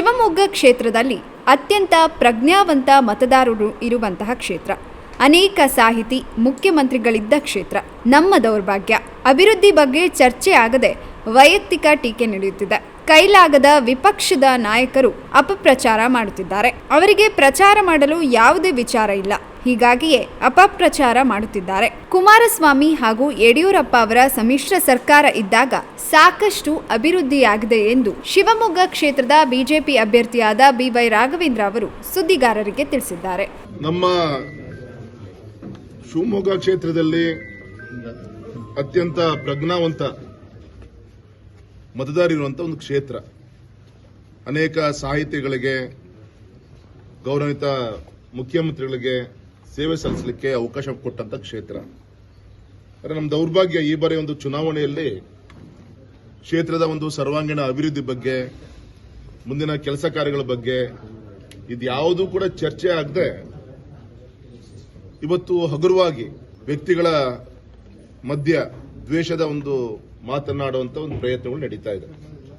ಶಿವಮೊಗ್ಗ ಕ್ಷೇತ್ರದಲ್ಲಿ ಅತ್ಯಂತ ಪ್ರಜ್ಞಾವಂತ ಮತದಾರರು ಇರುವಂತಹ ಕ್ಷೇತ್ರ. ಅನೇಕ ಸಾಹಿತಿ, ಮುಖ್ಯಮಂತ್ರಿಗಳಿದ್ದ ಕ್ಷೇತ್ರ. ನಮ್ಮ ದೌರ್ಭಾಗ್ಯ. ಅಭಿವೃದ್ಧಿ ಬಗ್ಗೆ ಚರ್ಚೆ ಆಗದೆ ವೈಯಕ್ತಿಕ ಟೀಕೆ ನಡೆಯುತ್ತಿದೆ. ಕೈಲಾಗದ ವಿಪಕ್ಷದ ನಾಯಕರು ಅಪಪ್ರಚಾರ ಮಾಡುತ್ತಿದ್ದಾರೆ. ಅವರಿಗೆ ಪ್ರಚಾರ ಮಾಡಲು ಯಾವುದೇ ವಿಚಾರ ಇಲ್ಲ. ಹೀಗಾಗಿಯೇ ಅಪಪ್ರಚಾರ ಮಾಡುತ್ತಿದ್ದಾರೆ. ಕುಮಾರಸ್ವಾಮಿ ಹಾಗೂ ಯಡಿಯೂರಪ್ಪ ಅವರ ಸಮ್ಮಿಶ್ರ ಸರ್ಕಾರ ಇದ್ದಾಗ ಸಾಕಷ್ಟು ಅಭಿವೃದ್ಧಿಯಾಗಿದೆ ಎಂದು ಶಿವಮೊಗ್ಗ ಕ್ಷೇತ್ರದ ಬಿಜೆಪಿ ಅಭ್ಯರ್ಥಿಯಾದ ಬಿವೈ ರಾಘವೇಂದ್ರ ಅವರು ಸುದ್ದಿಗಾರರಿಗೆ ತಿಳಿಸಿದ್ದಾರೆ. ನಮ್ಮ ಶಿವಮೊಗ್ಗ ಕ್ಷೇತ್ರದಲ್ಲಿ ಅತ್ಯಂತ ಪ್ರಜ್ಞಾವಂತ ಮತದಾರರಿರುವಂಥ ಒಂದು ಕ್ಷೇತ್ರ. ಅನೇಕ ಸಾಹಿತಿಗಳಿಗೆ ಗೌರವಿತ ಮುಖ್ಯಮಂತ್ರಿಗಳಿಗೆ ಸೇವೆ ಸಲ್ಲಿಸಲಿಕ್ಕೆ ಅವಕಾಶ ಕೊಟ್ಟಂತ ಕ್ಷೇತ್ರ. ಆದರೆ ನಮ್ಮ ದೌರ್ಭಾಗ್ಯ ಈ ಬಾರಿ ಒಂದು ಚುನಾವಣೆಯಲ್ಲಿ ಕ್ಷೇತ್ರದ ಒಂದು ಸರ್ವಾಂಗೀಣ ಅಭಿವೃದ್ಧಿ ಬಗ್ಗೆ, ಮುಂದಿನ ಕೆಲಸ ಕಾರ್ಯಗಳ ಬಗ್ಗೆ ಇದ್ಯಾವುದೂ ಕೂಡ ಚರ್ಚೆ ಆಗದೆ ಇವತ್ತು ಹಗುರವಾಗಿ ವ್ಯಕ್ತಿಗಳ ಮಧ್ಯ ದ್ವೇಷದ ಒಂದು ಮಾತನಾಡುವಂತ ಒಂದು ಪ್ರಯತ್ನಗಳು ನಡೀತಾ ಇದೆ.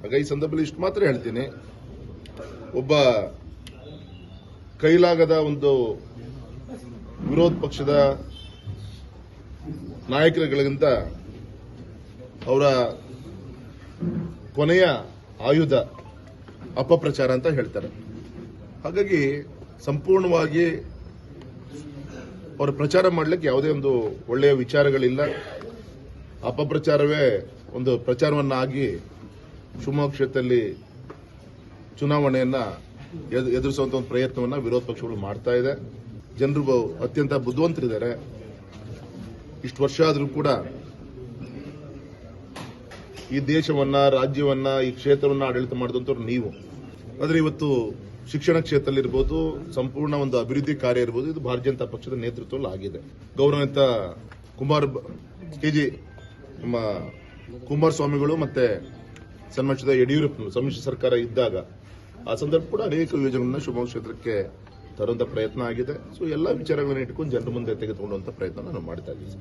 ಹಾಗ ಈ ಸಂದರ್ಭದಲ್ಲಿ ಇಷ್ಟು ಮಾತ್ರ ಹೇಳ್ತೀನಿ. ಒಬ್ಬ ಕೈಲಾಗದ ಒಂದು ವಿರೋಧ ಪಕ್ಷದ ನಾಯಕರುಗಳಿಗಿಂತ ಅವರ ಕೊನೆಯ ಆಯುಧ ಅಪಪ್ರಚಾರ ಅಂತ ಹೇಳ್ತಾರೆ. ಹಾಗಾಗಿ ಸಂಪೂರ್ಣವಾಗಿ ಅವರು ಪ್ರಚಾರ ಮಾಡಲಿಕ್ಕೆ ಯಾವುದೇ ಒಂದು ಒಳ್ಳೆಯ ವಿಚಾರಗಳಿಲ್ಲ. ಅಪಪ್ರಚಾರವೇ ಒಂದು ಪ್ರಚಾರವನ್ನಾಗಿ ಶಿವಮೊಗ್ಗ ಕ್ಷೇತ್ರದಲ್ಲಿ ಚುನಾವಣೆಯನ್ನ ಎದ್- ಎದುರಿಸುವಂತ ಒಂದು ಪ್ರಯತ್ನವನ್ನ ವಿರೋಧ ಪಕ್ಷಗಳು ಮಾಡ್ತಾ ಇದೆ. ಜನರು ಅತ್ಯಂತ ಬುದ್ಧಿವಂತರಿದ್ದಾರೆ. ಇಷ್ಟು ವರ್ಷ ಆದರೂ ಕೂಡ ಈ ದೇಶವನ್ನ, ರಾಜ್ಯವನ್ನ, ಈ ಕ್ಷೇತ್ರವನ್ನ ಆಡಳಿತ ಮಾಡಿದಂಥವ್ರು ನೀವು. ಆದರೆ ಇವತ್ತು ಶಿಕ್ಷಣ ಕ್ಷೇತ್ರದಲ್ಲಿ ಇರ್ಬೋದು, ಸಂಪೂರ್ಣ ಒಂದು ಅಭಿವೃದ್ಧಿ ಕಾರ್ಯ ಇರ್ಬೋದು, ಇದು ಭಾರತೀಯ ಜನತಾ ಪಕ್ಷದ ನೇತೃತ್ವದಲ್ಲಿ ಆಗಿದೆ. ಗೌರವಿತ ಕುಮಾರ್ ಕೆಜಿ ನಮ್ಮ ಕುಮಾರಸ್ವಾಮಿಗಳು ಮತ್ತೆ ಸನ್ಮಾನಿಸಿದ ಯಡಿಯೂರಪ್ಪನವರು, ಸಮ್ಮಿಶ್ರ ಸರ್ಕಾರ ಇದ್ದಾಗ ಆ ಸಂದರ್ಭ ಕೂಡ ಅನೇಕ ಯೋಜನೆಗಳನ್ನ ಶಿವಮೊಗ್ಗ ಕ್ಷೇತ್ರಕ್ಕೆ ತರುವಂತ ಪ್ರಯತ್ನ ಆಗಿದೆ. ಸೊ ಎಲ್ಲ ವಿಚಾರಗಳನ್ನ ಇಟ್ಕೊಂಡು ಜನರ ಮುಂದೆ ತೆಗೆದುಕೊಳ್ಳುವಂಥ ಪ್ರಯತ್ನ ನಾನು ಮಾಡ್ತಾ ಇದ್ದೀವಿ